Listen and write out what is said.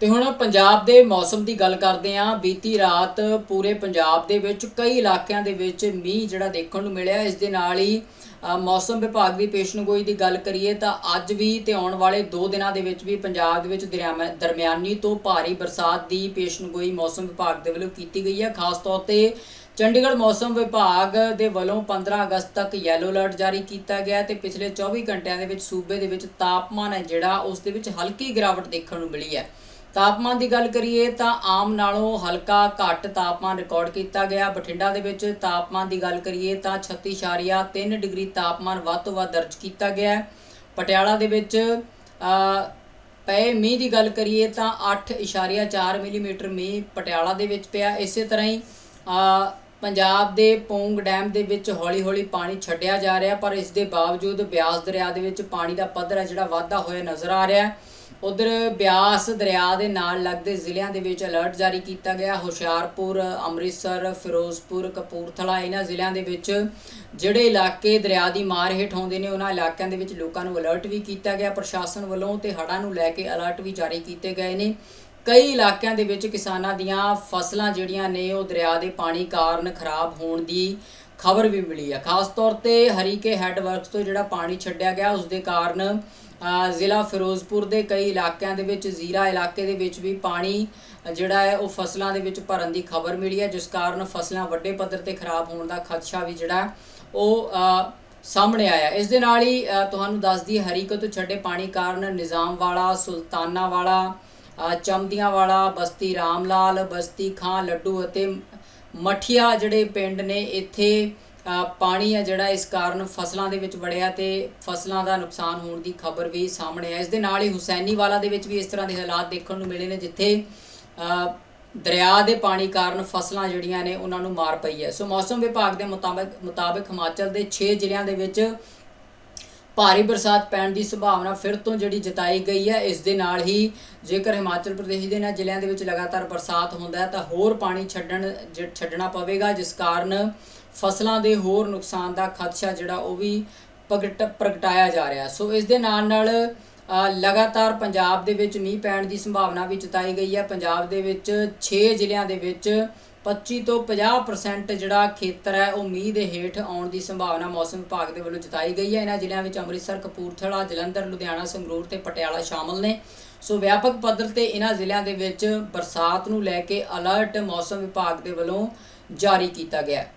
ਤੇ ਹੁਣ ਪੰਜਾਬ ਦੇ ਮੌਸਮ ਦੀ ਗੱਲ ਕਰਦੇ ਹਾਂ। ਬੀਤੀ ਰਾਤ ਪੂਰੇ ਪੰਜਾਬ ਦੇ ਵਿੱਚ ਕਈ ਇਲਾਕਿਆਂ ਦੇ ਵਿੱਚ ਮੀਂਹ ਜਿਹੜਾ ਦੇਖਣ ਨੂੰ ਮਿਲਿਆ। ਇਸ ਦੇ ਨਾਲ ਹੀ ਮੌਸਮ ਵਿਭਾਗ ਦੀ ਪੇਸ਼ਨਗੋਈ ਦੀ ਗੱਲ ਕਰੀਏ ਤਾਂ ਅੱਜ ਵੀ ਤੇ ਆਉਣ ਵਾਲੇ 2 ਦਿਨਾਂ ਦੇ ਵਿੱਚ ਵੀ ਪੰਜਾਬ ਦੇ ਵਿੱਚ ਦਰਿਆਮਾ- ਦਰਮਿਆਨੀ ਤੋਂ ਭਾਰੀ ਬਰਸਾਤ ਦੀ ਪੇਸ਼ਨਗੋਈ ਮੌਸਮ ਵਿਭਾਗ ਦੇ ਵੱਲੋਂ ਕੀਤੀ ਗਈ ਹੈ। ਖਾਸ ਤੌਰ ਤੇ ਚੰਡੀਗੜ੍ਹ ਮੌਸਮ ਵਿਭਾਗ ਦੇ ਵੱਲੋਂ 15 ਅਗਸਤ ਤੱਕ ਯੈਲੋ ਅਲਰਟ ਜਾਰੀ ਕੀਤਾ ਗਿਆ ਤੇ ਪਿਛਲੇ 24 ਘੰਟਿਆਂ ਦੇ ਵਿੱਚ ਸੂਬੇ ਦੇ ਵਿੱਚ ਤਾਪਮਾਨ ਹੈ ਜਿਹੜਾ ਉਸ ਦੇ ਵਿੱਚ ਹਲਕੀ ਗਿਰਾਵਟ ਦੇਖਣ ਨੂੰ ਮਿਲੀ ਹੈ। ਤਾਪਮਾਨ ਦੀ ਗੱਲ ਕਰੀਏ ਤਾਂ ਆਮ ਨਾਲੋਂ ਹਲਕਾ ਘੱਟ ਤਾਪਮਾਨ ਰਿਕਾਰਡ ਕੀਤਾ ਗਿਆ। ਬਠਿੰਡਾ ਦੇ ਵਿੱਚ ਤਾਪਮਾਨ ਦੀ ਗੱਲ ਕਰੀਏ ਤਾਂ 36.3 ਡਿਗਰੀ ਤਾਪਮਾਨ ਵੱਧ ਤੋਂ ਵੱਧ ਦਰਜ ਕੀਤਾ ਗਿਆ ਪਟਿਆਲਾ ਦੇ ਵਿੱਚ ਪਏ ਮੀਂਹ ਦੀ ਗੱਲ ਕਰੀਏ ਤਾਂ 8.4 ਮਿਲੀਮੀਟਰ ਮੀਂਹ ਪਟਿਆਲਾ ਦੇ ਵਿੱਚ ਪਿਆ। ਇਸੇ ਤਰ੍ਹਾਂ ਹੀ ਪੰਜਾਬ ਦੇ ਪੌਂਗ ਡੈਮ ਦੇ ਵਿੱਚ ਹੌਲੀ-ਹੌਲੀ ਪਾਣੀ ਛੱਡਿਆ ਜਾ ਰਿਹਾ ਪਰ ਇਸ ਦੇ ਬਾਵਜੂਦ ਬਿਆਸ ਦਰਿਆ ਦੇ ਵਿੱਚ ਪਾਣੀ ਦਾ ਪੱਧਰ ਹੈ ਜਿਹੜਾ ਵਾਧਾ ਹੋਇਆ ਨਜ਼ਰ ਆ ਰਿਹਾ ਹੈ। ਉਧਰ ਬਿਆਸ ਦਰਿਆ ਦੇ ਨਾਲ ਲੱਗਦੇ ਜ਼ਿਲ੍ਹਿਆਂ ਦੇ ਵਿੱਚ ਅਲਰਟ ਜਾਰੀ ਕੀਤਾ ਗਿਆ। ਹੁਸ਼ਿਆਰਪੁਰ, ਅੰਮ੍ਰਿਤਸਰ, ਫਿਰੋਜ਼ਪੁਰ, ਕਪੂਰਥਲਾ ਇਹਨਾਂ ਜ਼ਿਲ੍ਹਿਆਂ ਦੇ ਵਿੱਚ ਜਿਹੜੇ ਇਲਾਕੇ ਦਰਿਆ ਦੀ ਮਾਰ ਹੇਠ ਆਉਂਦੇ ਨੇ, ਉਹਨਾਂ ਇਲਾਕਿਆਂ ਦੇ ਵਿੱਚ ਲੋਕਾਂ ਨੂੰ ਅਲਰਟ ਵੀ ਕੀਤਾ ਗਿਆ। ਪ੍ਰਸ਼ਾਸਨ ਵੱਲੋਂ ਤੇ ਹੜ੍ਹਾਂ ਨੂੰ ਲੈ ਕੇ ਅਲਰਟ ਵੀ ਜਾਰੀ ਕੀਤੇ ਗਏ ਨੇ। ਕਈ ਇਲਾਕਿਆਂ ਦੇ ਵਿੱਚ ਕਿਸਾਨਾਂ ਦੀਆਂ ਫਸਲਾਂ ਜਿਹੜੀਆਂ ਨੇ, ਉਹ ਦਰਿਆ ਦੇ ਪਾਣੀ ਕਾਰਨ ਖਰਾਬ ਹੋਣ ਦੀ ਖਬਰ ਵੀ ਮਿਲੀ ਹੈ ਖਾਸ ਤੌਰ ਤੇ ਹਰੀਕੇ ਹੈੱਡ ਵਰਕਸ ਤੋਂ ਜਿਹੜਾ ਪਾਣੀ ਛੱਡਿਆ ਗਿਆ, ਉਸ ਦੇ ਕਾਰਨ ਜ਼ਿਲ੍ਹਾ ਫਿਰੋਜ਼ਪੁਰ ਦੇ ਕਈ ਇਲਾਕਿਆਂ ਦੇ ਵਿੱਚ, ਜ਼ੀਰਾ ਇਲਾਕੇ ਦੇ ਵਿੱਚ ਵੀ ਪਾਣੀ, ਜਿਹੜਾ ਹੈ, ਉਹ ਫਸਲਾਂ ਦੇ ਵਿੱਚ ਭਰਨ ਦੀ ਖਬਰ ਮਿਲੀ ਹੈ, ਜਿਸ ਕਾਰਨ ਫਸਲਾਂ ਵੱਡੇ ਪੱਧਰ ਤੇ ਖਰਾਬ ਹੋਣ ਦਾ ਖਦਸ਼ਾ ਵੀ ਜਿਹੜਾ ਉਹ ਸਾਹਮਣੇ ਆਇਆ। ਇਸ ਦੇ ਨਾਲ ਹੀ ਤੁਹਾਨੂੰ ਦੱਸ ਦਈਏ, ਹਰੀਕੇ ਤੋਂ ਛੱਡੇ ਪਾਣੀ ਕਾਰਨ ਨਿਜ਼ਾਮ ਵਾਲਾ ਸੁਲਤਾਨਾ ਵਾਲਾ ਚਮਦੀਆਂ ਵਾਲਾ ਬਸਤੀ ਰਾਮਲਾਲ, ਬਸਤੀ ਖਾਂ, ਲੱਡੂ ਅਤੇ ਮਠੀਆ ਜਿਹੜੇ ਪਿੰਡ ਨੇ, ਇੱਥੇ ਪਾਣੀ ਆ ਜਿਹੜਾ ਇਸ ਕਾਰਨ ਫਸਲਾਂ ਦੇ ਵਿੱਚ ਵੜਿਆ ਤੇ ਫਸਲਾਂ ਦਾ ਨੁਕਸਾਨ ਹੋਣ ਦੀ ਖਬਰ ਵੀ ਸਾਹਮਣੇ ਆ ਇਸ ਦੇ ਨਾਲ ਹੀ ਹੁਸੈਨੀਵਾਲਾ ਦੇ ਵਿੱਚ ਵੀ ਇਸ ਤਰ੍ਹਾਂ ਦੇ ਹਾਲਾਤ ਦੇਖਣ ਨੂੰ ਮਿਲੇ ਨੇ, ਜਿੱਥੇ ਦਰਿਆ ਦੇ ਪਾਣੀ ਕਾਰਨ ਫਸਲਾਂ ਜਿਹੜੀਆਂ ਨੇ, ਉਹਨਾਂ ਨੂੰ ਮਾਰ ਪਈ ਹੈ। ਸੋ ਮੌਸਮ ਵਿਭਾਗ ਦੇ ਮੁਤਾਬਕ ਮੁਤਾਬਕ ਹਿਮਾਚਲ ਦੇ 6 ਜ਼ਿਲ੍ਹਿਆਂ ਦੇ ਵਿੱਚ ਭਾਰੀ ਬਰਸਾਤ ਪੈਣ ਦੀ ਸੰਭਾਵਨਾ ਫਿਰ ਤੋਂ ਜਿਹੜੀ ਜਤਾਈ ਗਈ ਹੈ, ਇਸ ਦੇ ਨਾਲ ਹੀ ਜੇਕਰ ਹਿਮਾਚਲ ਪ੍ਰਦੇਸ਼ ਦੇ ਇਹਨਾਂ ਜ਼ਿਲ੍ਹਿਆਂ ਦੇ ਵਿੱਚ ਲਗਾਤਾਰ ਬਰਸਾਤ ਹੁੰਦਾ ਹੈ, ਤਾਂ ਹੋਰ ਪਾਣੀ ਛੱਡਣ ਜ- ਛੱਡਣਾ ਪਵੇਗਾ, ਜਿਸ ਕਾਰਨ ਫਸਲਾਂ ਦੇ ਹੋਰ ਨੁਕਸਾਨ ਦਾ ਖਦਸ਼ਾ ਜਿਹੜਾ ਉਹ ਵੀ ਪ੍ਰਗਟ ਪ੍ਰਗਟਾਇਆ ਜਾ ਰਿਹਾ ਸੋ ਇਸ ਦੇ ਨਾਲ ਨਾਲ ਲਗਾਤਾਰ ਪੰਜਾਬ ਦੇ ਵਿੱਚ ਮੀਂਹ ਪੈਣ ਦੀ ਸੰਭਾਵਨਾ ਵੀ ਜਤਾਈ ਗਈ ਹੈ। ਪੰਜਾਬ ਦੇ ਵਿੱਚ 6 ਜ਼ਿਲ੍ਹਿਆਂ ਦੇ ਵਿੱਚ 25 ਤੋਂ 50% ਜਿਹੜਾ ਖੇਤਰ ਹੈ, ਉਹ ਮੀਂਹ ਦੇ ਹੇਠ ਆਉਣ ਦੀ ਸੰਭਾਵਨਾ ਮੌਸਮ ਵਿਭਾਗ ਦੇ ਵੱਲੋਂ ਜਤਾਈ ਗਈ ਹੈ। ਇਹਨਾਂ ਜ਼ਿਲ੍ਹਿਆਂ ਵਿੱਚ ਅੰਮ੍ਰਿਤਸਰ, ਕਪੂਰਥਲਾ, ਜਲੰਧਰ, ਲੁਧਿਆਣਾ, ਸੰਗਰੂਰ ਤੇ ਪਟਿਆਲਾ ਸ਼ਾਮਲ ਨੇ। ਸੋ ਵਿਆਪਕ ਪੱਧਰ ਤੇ ਇਹਨਾਂ ਜ਼ਿਲ੍ਹਿਆਂ ਦੇ ਵਿੱਚ ਬਰਸਾਤ ਨੂੰ ਲੈ ਕੇ ਅਲਰਟ ਮੌਸਮ ਵਿਭਾਗ ਦੇ ਵੱਲੋਂ ਜਾਰੀ ਕੀਤਾ ਗਿਆ ਹੈ।